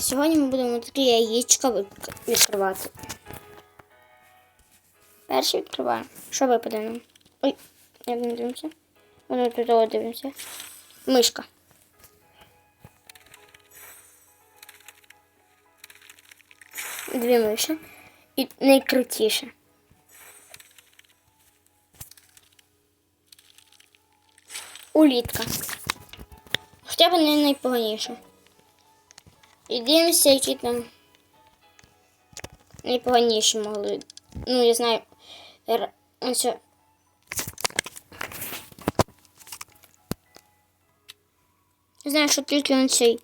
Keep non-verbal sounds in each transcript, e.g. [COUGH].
Сьогодні ми будемо такі яєчка відкривати. Перший відкриваємо. Що випаде нам? Ой, як не дивимося. Воно тут дивимося. Мишка. Дві миші. І найкрутіше. Улітка. Хоча б не найпоганіше. І дивимося, які там найпоганіші могли. Ну, я знаю. р- Ось. Я знаю, що тільки на цей.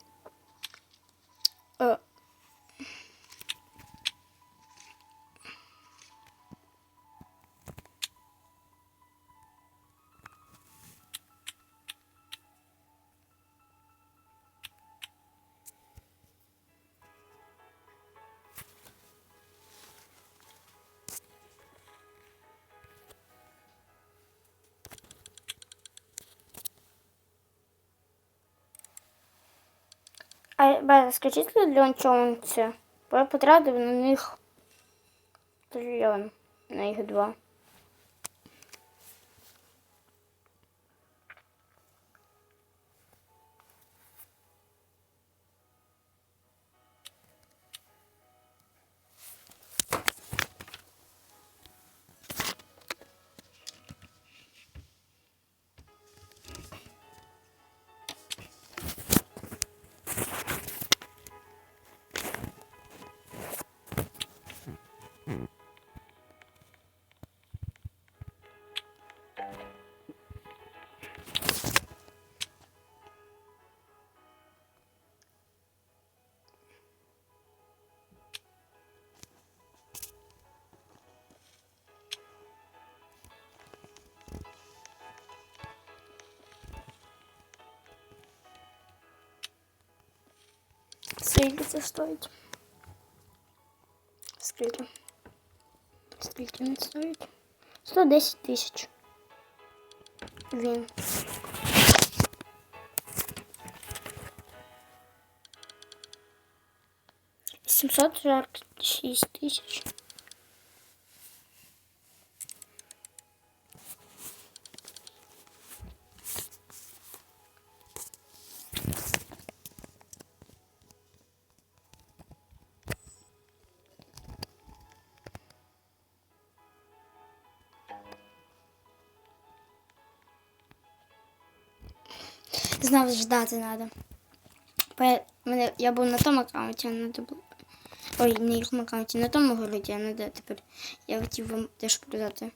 А скажіть чому це? Бо я потратив на них трильйон. На їх два. Скільки це стоїть? Скільки? Скільки він стоїть? 110 тисяч. Він. Сімсот сорок шість тисяч. Знав, ждати треба. Мене, я був на тому аккаунті, а надо було. Ой, не їхньому аккаунті, на тому городі, а де тепер. Я хотів вам теж показати.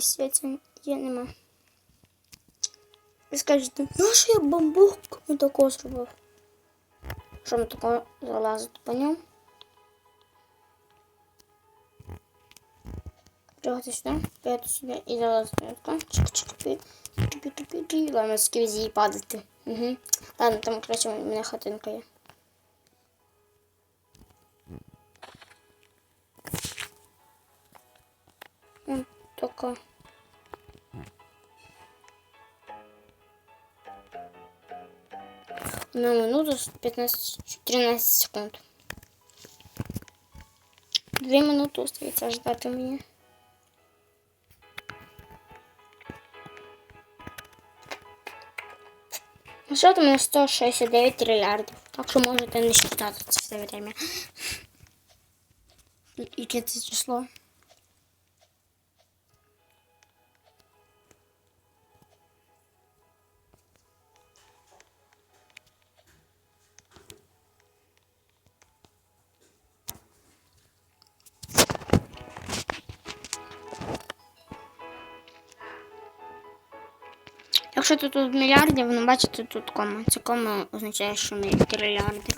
Тут якісь є, нема. Ви скажете, ну що я бамбук не такого зробив? Що ми такого залазити по ньому? Пригати сюди, пригати сюди і залазити. Чик-чик-пі. Чик-чик-пі. Ладно, сквізі падати. Угу. Ладно, там краще у мене хатинка є. Ось така. На минуту 15-13 секунд. Дві минути остається ждати мені. Ну що там на 169 трильярдів. Так що можете не считати це все время. [LAUGHS] Яке це число? Якщо тут, тут мільярдів, ви бачите тут кома. Це кома означає, що ми трильярди.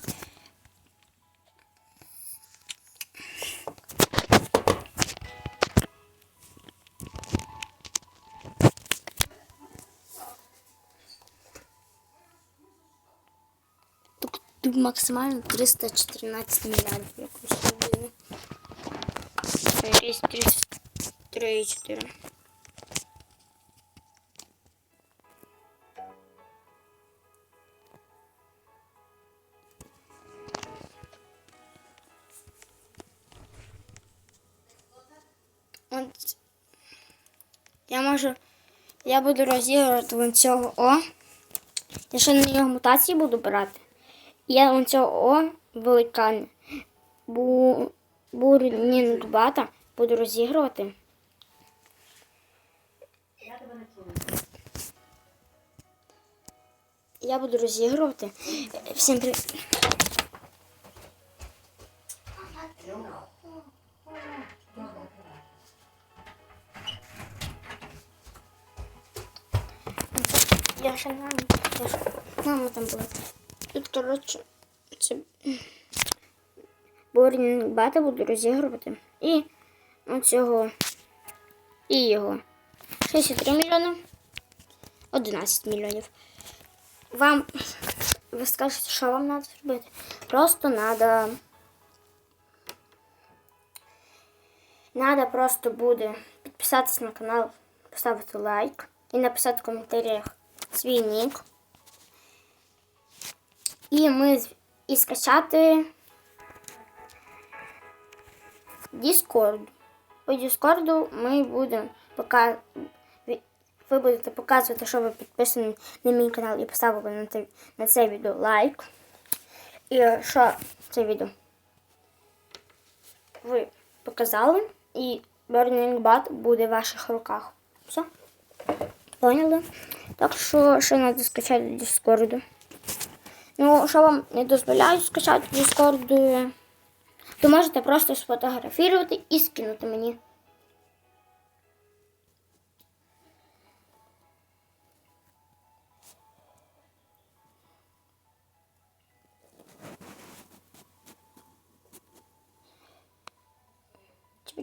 Тут, максимально 314 мільярдів якось робили. 3, 3, 4. Я можу. Я буду розігрувати вон цього О. Я ще на нього мутації буду брати. Я вон цього О великане. Бу... Бурнінгбата буду розігрувати. Я буду розігрувати. Всім привіт. Ще мама. Мама там була. Тут, коротше, це Борінг бата буду розігрувати. І оцього. І його. 63 мільйони. 11 мільйонів. Вам ви скажете, що вам треба зробити? Просто треба. Надо просто буде підписатись на канал, поставити лайк і написати в коментарях свій нік. І ми і скачати Discord. По Discord ми будемо пока ви будете показувати, що ви підписані на мій канал і поставили на це, на це відео лайк. І що це відео ви показали, і Burning Bat буде в ваших руках. Все? Поняли? Так що ще треба скачати Discord. Ну, що вам не дозволяють скачати Discord, то можете просто сфотографувати і скинути мені.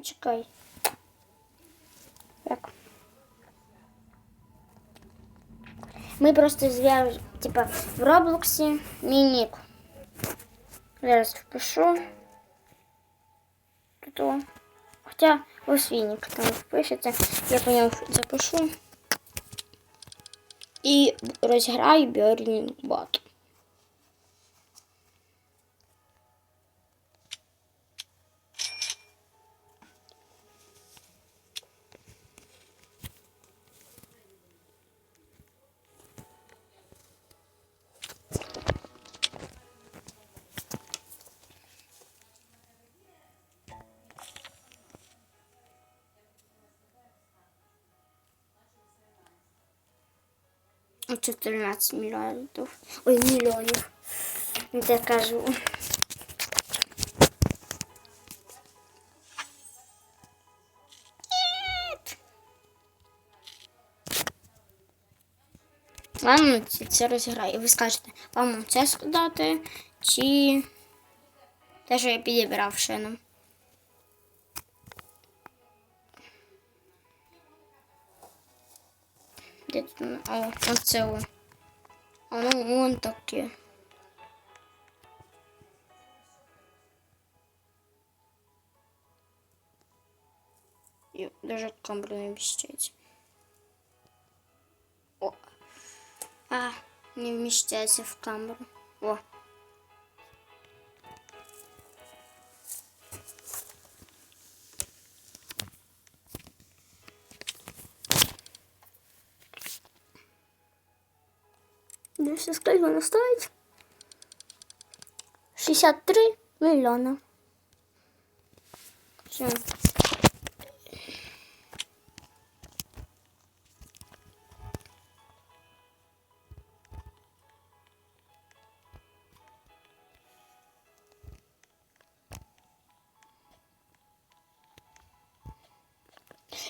Чекай. Так. Ми просто зв'яжемо, типа, в Роблоксі мій нік. Зараз впишу. Тут. о. Хоча ось свій нік там впишеться. Я по ньому запишу. І розграю Burning Bot. 14 мільярдів. Ой, мільйонів. Так кажу. Ладно, це, розіграю. Ви скажете, вам це складати, чи те, що я підібрав шином. Тут? целый. О. Воно вон таке. И даже камера не вміщається. О. А, не вміщається в камеру. О. Скільки вона стоїть? 63 мільйона. Все.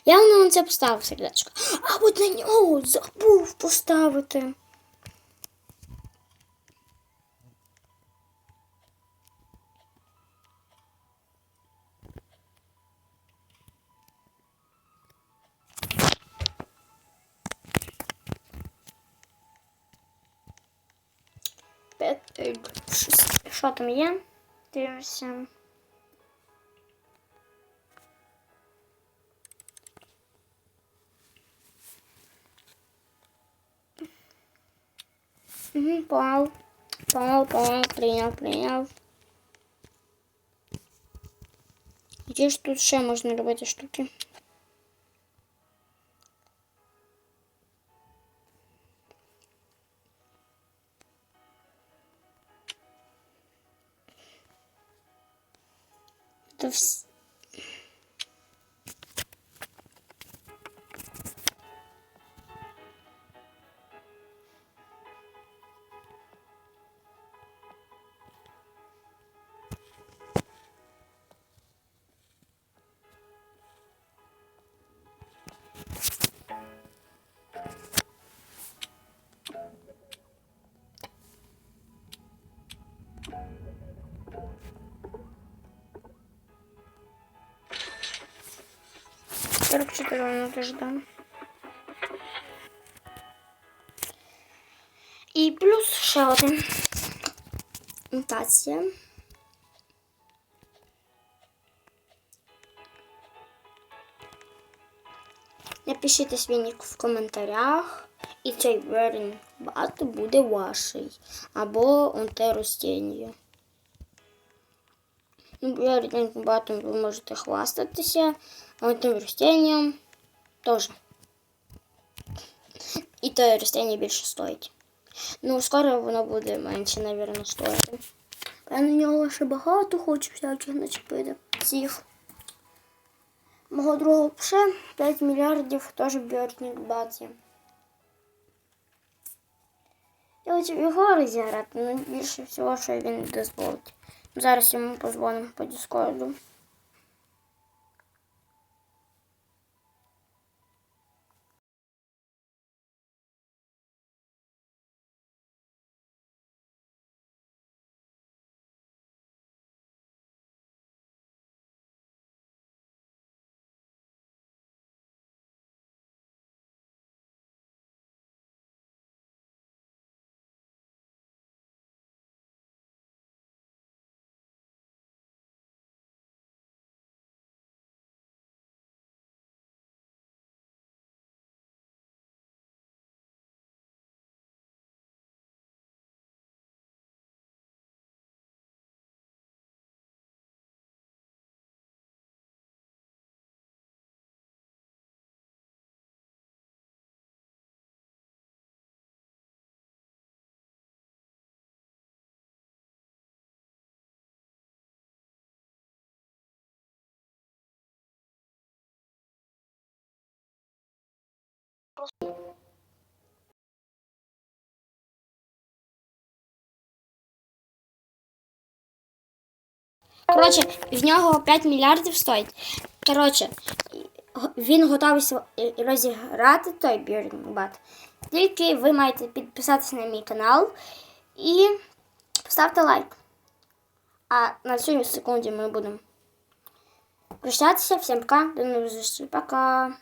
Я на це поставив сердечко. А от на нього забув поставити. П'ять, е, шість. Що там є? Дивимося. Угу, понял. Понял, понял, прийняв, прийняв. Які ж тут ще можна робити штуки? 44 минуты ждем. І плюс ще один. Мутація. Напишіть свій в коментарях. І цей верін бат буде ваший. Або онте ростіння. Ну, верін батом ви можете хвастатися а тим ростінням теж. І те ростіння більше стоїть. Ну, скоро воно буде менше, мабуть, стоїти. Я на нього ще багато хочу всяких начепити. Цих. Мого другого пше 5 мільярдів теж бьорнік баці. Я хочу його розіграти, але більше всього, що він дозволить. Зараз йому позвонимо по Коротше, в нього 5 мільярдів стоїть. Коротше, він готовий розіграти той бірнбат. Тільки ви маєте підписатися на мій канал і поставте лайк. А на цій секунді ми будемо прощатися. Всім пока, до нових зустрічей. Пока.